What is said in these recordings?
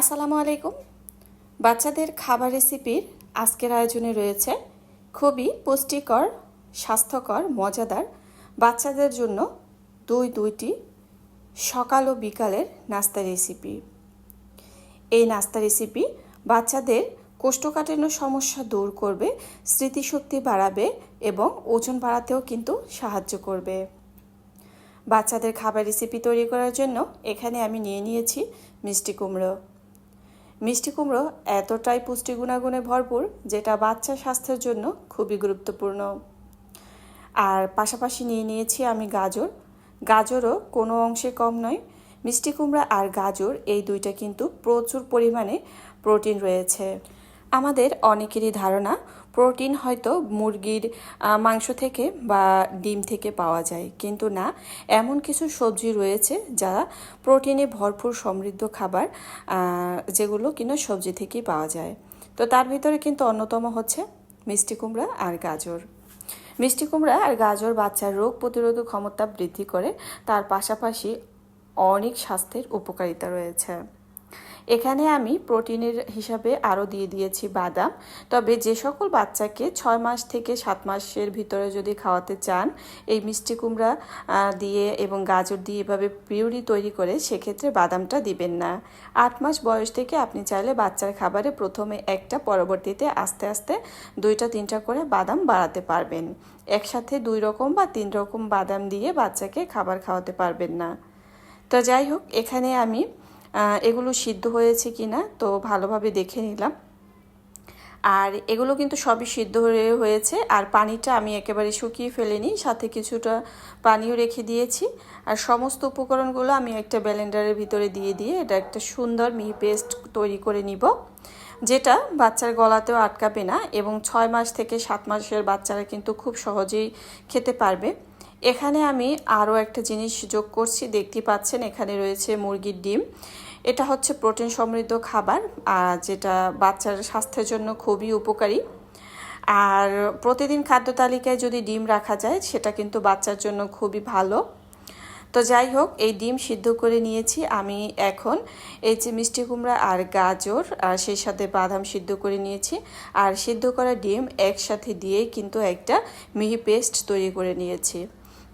আসসালামু আলাইকুম। বাচ্চাদের খাবার রেসিপির আজকের আয়োজনে রয়েছে খুবই পুষ্টিকর, স্বাস্থ্যকর, মজাদার বাচ্চাদের জন্য দুই দুইটি সকাল ও বিকালের নাস্তা রেসিপি। এই নাস্তা রেসিপি বাচ্চাদের কোষ্ঠকাঠিন্য সমস্যা দূর করবে, স্মৃতিশক্তি বাড়াবে এবং ওজন বাড়াতেও কিন্তু সাহায্য করবে। বাচ্চাদের খাবার রেসিপি তৈরি করার জন্য এখানে আমি নিয়ে নিয়েছি মিষ্টি কুমড়ো। মিষ্টি কুমড়ো এতটাই পুষ্টি গুণাগুণে ভরপুর যেটা বাচ্চা স্বাস্থ্যের জন্য খুবই গুরুত্বপূর্ণ। আর পাশাপাশি নিয়ে নিয়েছি আমি গাজর। গাজরও কোনো অংশে কম নয়। মিষ্টি কুমড়া আর গাজর এই দুইটা কিন্তু প্রচুর পরিমাণে প্রোটিন রয়েছে। আমাদের অনেকেরই ধারণা প্রোটিন হয়তো মুরগির মাংস থেকে বা ডিম থেকে পাওয়া যায়। কিন্তু না, এমন কিছু সবজি রয়েছে যা প্রোটিনে ভরপুর সমৃদ্ধ খাবার যেগুলো কিনা সবজি থেকেই পাওয়া যায়। তো তার ভিতরে কিন্তু অন্যতম হচ্ছে মিষ্টি কুমড়া আর গাজর। মিষ্টি কুমড়া আর গাজর বাচ্চার রোগ প্রতিরোধক ক্ষমতা বৃদ্ধি করে, তার পাশাপাশি অনেক স্বাস্থ্যের উপকারিতা রয়েছে। এখানে আমি প্রোটিনের হিসাবে আরও দিয়ে দিয়েছি বাদাম। তবে যে সকল বাচ্চাকে ছয় মাস থেকে সাত মাসের ভিতরে যদি খাওয়াতে চান, এই মিষ্টি কুমড়া দিয়ে এবং গাজর দিয়ে এভাবে পিউরি তৈরি করে সেক্ষেত্রে বাদামটা দিবেন না। আট মাস বয়স থেকে আপনি চাইলে বাচ্চার খাবারে প্রথমে একটা, পরবর্তীতে আস্তে আস্তে দুইটা, তিনটা করে বাদাম বাড়াতে পারবেন। একসাথে দুই রকম বা তিন রকম বাদাম দিয়ে বাচ্চাকে খাবার খাওয়াতে পারবেন না। তো যাই হোক, এখানে আমি এগুলো সিদ্ধ হয়েছে কিনা, তো ভালোভাবে দেখে নিলাম। আর এগুলো কিন্তু সবই সিদ্ধ হয়ে হয়েছে, আর পানিটা আমি একেবারে শুকিয়ে ফেলিনি, সাথে কিছুটা পানিও রেখে দিয়েছি। আর সমস্ত উপকরণগুলো আমি একটা ব্যালেন্ডারের ভিতরে দিয়ে দিয়ে এটা একটা সুন্দর মিহি পেস্ট তৈরি করে নিব, যেটা বাচ্চার গলাতেও আটকাবে না এবং ছয় মাস থেকে সাত মাসের বাচ্চারা কিন্তু খুব সহজেই খেতে পারবে। এখানে আমি আরও একটা জিনিস যোগ করছি, দেখতে পাচ্ছেন এখানে রয়েছে মুরগির ডিম। এটা হচ্ছে প্রোটিন সমৃদ্ধ খাবার আর যেটা বাচ্চার স্বাস্থ্যের জন্য খুবই উপকারী। আর প্রতিদিন খাদ্য তালিকায় যদি ডিম রাখা যায়, সেটা কিন্তু বাচ্চার জন্য খুবই ভালো। তো যাই হোক, এই ডিম সিদ্ধ করে নিয়েছি আমি এখন। এই যে মিষ্টি কুমড়া আর গাজর, আর সেই সাথে বাদাম সিদ্ধ করে নিয়েছি। আর সিদ্ধ করা ডিম একসাথে দিয়ে কিন্তু একটা মিহি পেস্ট তৈরি করে নিয়েছি।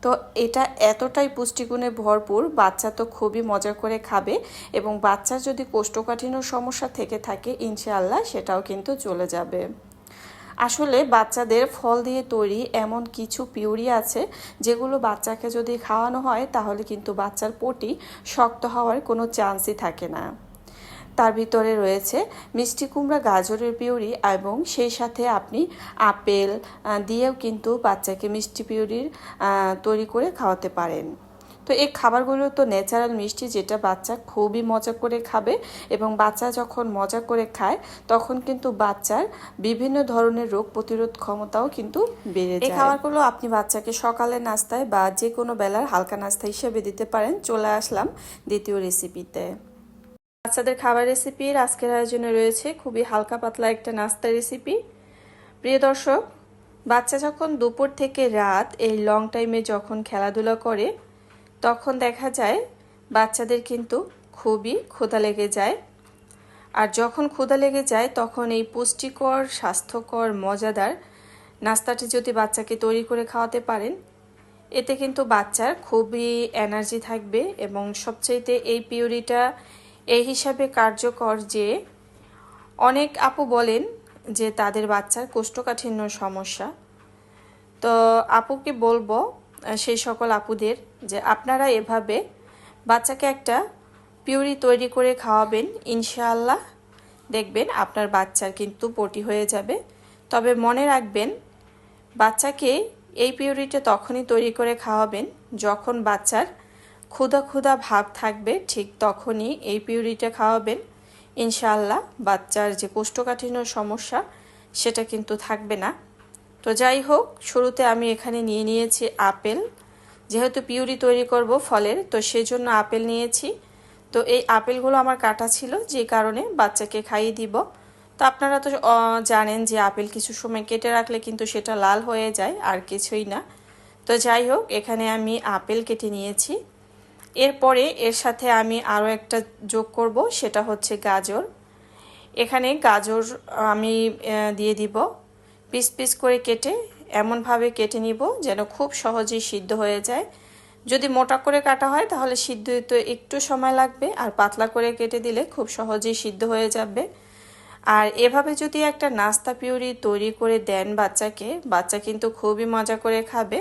তো এটা এতটাই পুষ্টিগুণে ভরপুর, বাচ্চা তো খুবই মজা করে খাবে এবং বাচ্চার যদি কোষ্ঠকাঠিন্য সমস্যা থেকে থাকে, ইনশাআল্লাহ সেটাও কিন্তু চলে যাবে। আসলে বাচ্চাদের ফল দিয়ে তৈরি এমন কিছু পিউরি আছে, যেগুলো বাচ্চাকে যদি খাওয়ানো হয়, তাহলে কিন্তু বাচ্চার পটি শক্ত হওয়ার কোনো চান্সই থাকে না। তার ভিতরে রয়েছে মিষ্টি কুমড়া গাজরের পিউরি এবং সেই সাথে আপনি আপেল দিয়েও কিন্তু বাচ্চাকে মিষ্টি পিউরির তৈরি করে খাওয়াতে পারেন। তো এই খাবারগুলো তো ন্যাচারাল মিষ্টি যেটা বাচ্চা খুবই মজা করে খাবে এবং বাচ্চা যখন মজা করে খায় তখন কিন্তু বাচ্চার বিভিন্ন ধরনের রোগ প্রতিরোধ ক্ষমতাও কিন্তু বেড়ে যায়। এই খাবারগুলো আপনি বাচ্চাকে সকালের নাস্তায় বা যে কোনো বেলার হালকা নাস্তা হিসেবে দিতে পারেন। চলে আসলাম দ্বিতীয় রেসিপিতে বাচ্চাদের খাবার রেসিপির আজকের আয়োজনে রয়েছে খুবই হালকা পাতলা একটা নাস্তা রেসিপি প্রিয় দর্শক, বাচ্চা যখন দুপুর থেকে রাত, এই লং টাইমে যখন খেলাধুলা করে, তখন দেখা যায় বাচ্চাদের কিন্তু খুবই ক্ষুধা লেগে যায়। আর যখন ক্ষুধা লেগে যায়, তখন এই পুষ্টিকর, স্বাস্থ্যকর, মজাদার নাস্তাটি যদি বাচ্চাকে তৈরি করে খাওয়াতে পারেন, এতে কিন্তু বাচ্চার খুবই এনার্জি থাকবে এবং সবচাইতে এই পিউরিটা এই হিসাবে কার্যকর যে অনেক আপু বলেন যে তাদের বাচ্চার কোষ্ঠকাঠিন্য সমস্যা। তো আপুকে বলব সেই সকল আপুদের যে আপনারা এভাবে বাচ্চাকে একটা পিউরি তৈরি করে খাওয়াবেন, ইনশাআল্লাহ দেখবেন আপনার বাচ্চার কিন্তু পটি হয়ে যাবে। তবে মনে রাখবেন, বাচ্চাকে এই পিউরিটা তখনই তৈরি করে খাওয়াবেন যখন বাচ্চার ক্ষুধা ক্ষুধা ভাব থাকবে, ঠিক তখনই এই পিউরিটা খাওয়াবেন। ইনশাআল্লাহ, বাচ্চার যে কোষ্ঠকাঠিন্য সমস্যা, সেটা কিন্তু থাকবে না। তো যাই হোক, শুরুতে আমি এখানে নিয়ে নিয়েছি আপেল। যেহেতু পিউরি তৈরি করব ফলের, তো সেই জন্য আপেল নিয়েছি। তো এই আপেলগুলো আমার কাটা ছিল, যে কারণে বাচ্চাকে খাইয়ে দিব। তো আপনারা তো জানেন যে আপেল কিছু সময় কেটে রাখলে কিন্তু সেটা লাল হয়ে যায়, আর কিছুই না। তো যাই হোক, এখানে আমি আপেল কেটে নিয়েছি। এরপরে এর সাথে আমি আরও একটা যোগ করব, সেটা হচ্ছে গাজর। এখানে গাজর আমি দিয়ে দিব। পিস পিস করে কেটে এমনভাবে কেটে নিব যেন খুব সহজেই সিদ্ধ হয়ে যায়। যদি মোটা করে কাটা হয় তাহলে সিদ্ধ হতে একটু সময় লাগবে, আর পাতলা করে কেটে দিলে খুব সহজেই সিদ্ধ হয়ে যাবে। আর এভাবে যদি একটা নাস্তা পিউরি তৈরি করে দেন বাচ্চাকে, বাচ্চা কিন্তু খুবই মজা করে খাবে।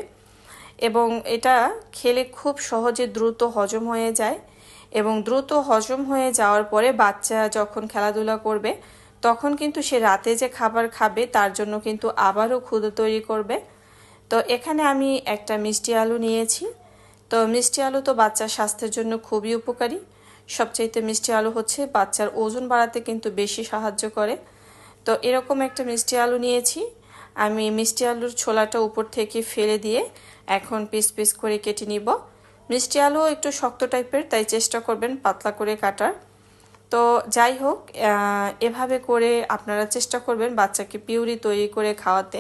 এবং এটা খেলে খুব সহজে দ্রুত হজম হয়ে যায় এবং দ্রুত হজম হয়ে যাওয়ার পরে বাচ্চা যখন খেলাধুলা করবে, তখন কিন্তু সে রাতে যে খাবার খাবে তার জন্য কিন্তু আবারও ক্ষুদে তৈরি করবে। তো এখানে আমি একটা মিষ্টি আলু নিয়েছি। তো মিষ্টি আলু তো বাচ্চার স্বাস্থ্যের জন্য খুবই উপকারী। সবচাইতে মিষ্টি আলু হচ্ছে বাচ্চার ওজন বাড়াতে কিন্তু বেশি সাহায্য করে। তো এরকম একটা মিষ্টি আলু নিয়েছি। আমি মিষ্টি আলুর ছোলাটা উপর থেকে ফেলে দিয়ে এখন পিস পিস করে কেটে নিব। মিষ্টি আলু একটু শক্ত টাইপের, তাই চেষ্টা করবেন পাতলা করে কাটার। তো যাই হোক এভাবে করে আপনারা চেষ্টা করবেন বাচ্চাকে পিউরি তৈরি করে খাওয়াতে।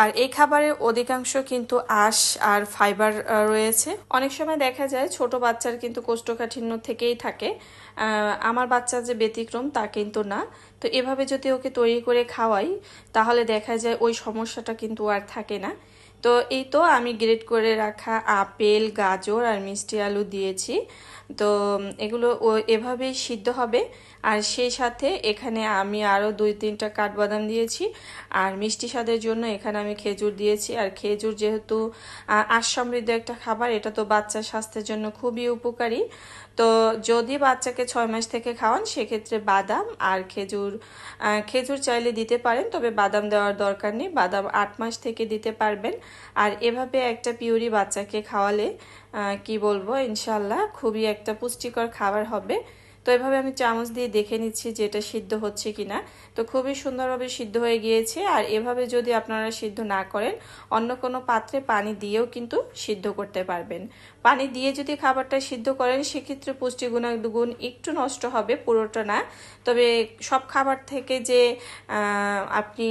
আর এই খাবারের অধিকাংশ কিন্তু আঁশ আর ফাইবার রয়েছে। অনেক সময় দেখা যায় ছোট বাচ্চার কিন্তু কোষ্ঠকাঠিন্য থেকেই থাকে। আমার বাচ্চা যে ব্যতিক্রম তা কিন্তু না। তো এভাবে যদি ওকে তৈরি করে খাওয়াই, তাহলে দেখা যায় ওই সমস্যাটা কিন্তু আর থাকে না। তো এই তো আমি গ্রেড করে রাখা আপেল, গাজর আর মিষ্টি আলু দিয়েছি। তো এগুলো ও এভাবেই সিদ্ধ হবে। আর সেই সাথে এখানে আমি আরও দুই তিনটা কাঠবাদাম দিয়েছি। আর মিষ্টি স্বাদের জন্য এখানে আমি খেজুর দিয়েছি। আর খেজুর যেহেতু আঁশ সমৃদ্ধ একটা খাবার, এটা তো বাচ্চার স্বাস্থ্যের জন্য খুবই উপকারী। তো যদি বাচ্চাকে ছয় মাস থেকে খাওয়ান, সেক্ষেত্রে বাদাম আর খেজুর খেজুর চাইলে দিতে পারেন, তবে বাদাম দেওয়ার দরকার নেই। বাদাম আট মাস থেকে দিতে পারবেন। আর এভাবে একটা পিউরি বাচ্চাকে খাওয়ালে কি বলব ইনশাল্লাহ খুবই একটা পুষ্টিকর খাবার হবে। তো এভাবে আমি চামচ দিয়ে দেখে নিচ্ছি যে এটা সিদ্ধ হচ্ছে কিনা। তো খুবই সুন্দরভাবে সিদ্ধ হয়ে গিয়েছে। আর এভাবে যদি আপনারা সিদ্ধ না করেন, অন্য কোনো পাত্রে পানি দিয়েও কিন্তু সিদ্ধ করতে পারবেন। পানি দিয়ে যদি খাবারটা সিদ্ধ করেন, সেক্ষেত্রে পুষ্টি গুণাগুণ একটু নষ্ট হবে, পুরোটা না। তবে সব খাবার থেকে যে আপনি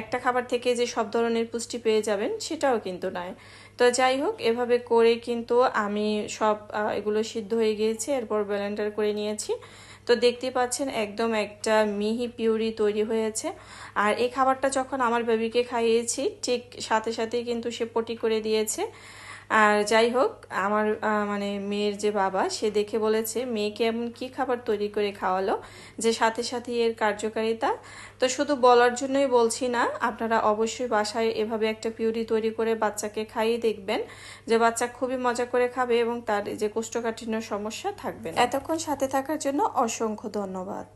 একটা খাবার থেকে যে সব ধরনের পুষ্টি পেয়ে যাবেন, সেটাও কিন্তু নয়। তো যাই হোক, এভাবে করে কিন্তু আমি সব এগুলো সিদ্ধ হয়ে গিয়েছে, এরপর ব্লেন্ডার করে নিয়েছি। তো দেখতে পাচ্ছেন একদম একটা মিহি পিউরি তৈরি হয়েছে। আর এই খাবারটা যখন আমার বেবিকে খাইয়েছি, ঠিক সাথে সাথেই কিন্তু সে পটি করে দিয়েছে। আর যাই হোক, আমার মানে মেয়ের যে বাবা, সে দেখে বলেছে, মেয়েকে এমন কি খাবার তৈরি করে খাওয়ালো যে সাথে সাথে এর কার্যকারিতা? তো শুধু বলার জন্যই বলছি না, আপনারা অবশ্যই বাসায় এভাবে একটা পিউরি তৈরি করে বাচ্চাকে খাইয়ে দেখবেন যে বাচ্চা খুবই মজা করে খাবে এবং তার যে কোষ্ঠকাঠিন্য সমস্যা থাকবে এতক্ষণ সাথে থাকার জন্য অসংখ্য ধন্যবাদ।